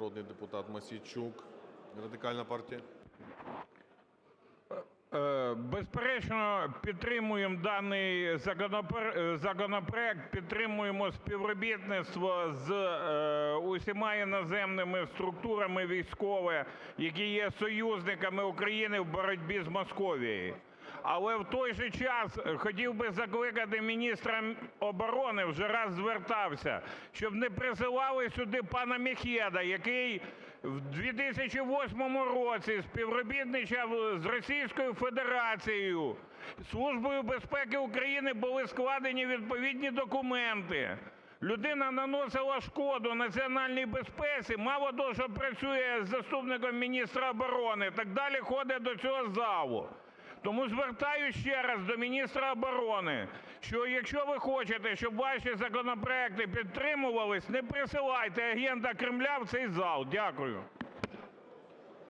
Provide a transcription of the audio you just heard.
народний депутат Мосійчук, Радикальна партія. Е, Безперечно, підтримуємо даний законопро- законопроект, підтримуємо співробітництво з е, усіма іноземними структурами військовими, які є союзниками України в боротьбі з Московією. Але в той же час хотів би закликати міністра оборони, вже раз звертався, щоб не присилали сюди пана Мехеда, який в 2008 році співробітничав з Російською Федерацією. Службою безпеки України були складені відповідні документи. Людина наносила шкоду національній безпеці, мало того, що працює з заступником міністра оборони, так далі ходить до цього залу. Тому звертаюсь ще раз до міністра оборони, що якщо ви хочете, щоб ваші законопроекти підтримувались, не присилайте агента Кремля в цей зал. Дякую.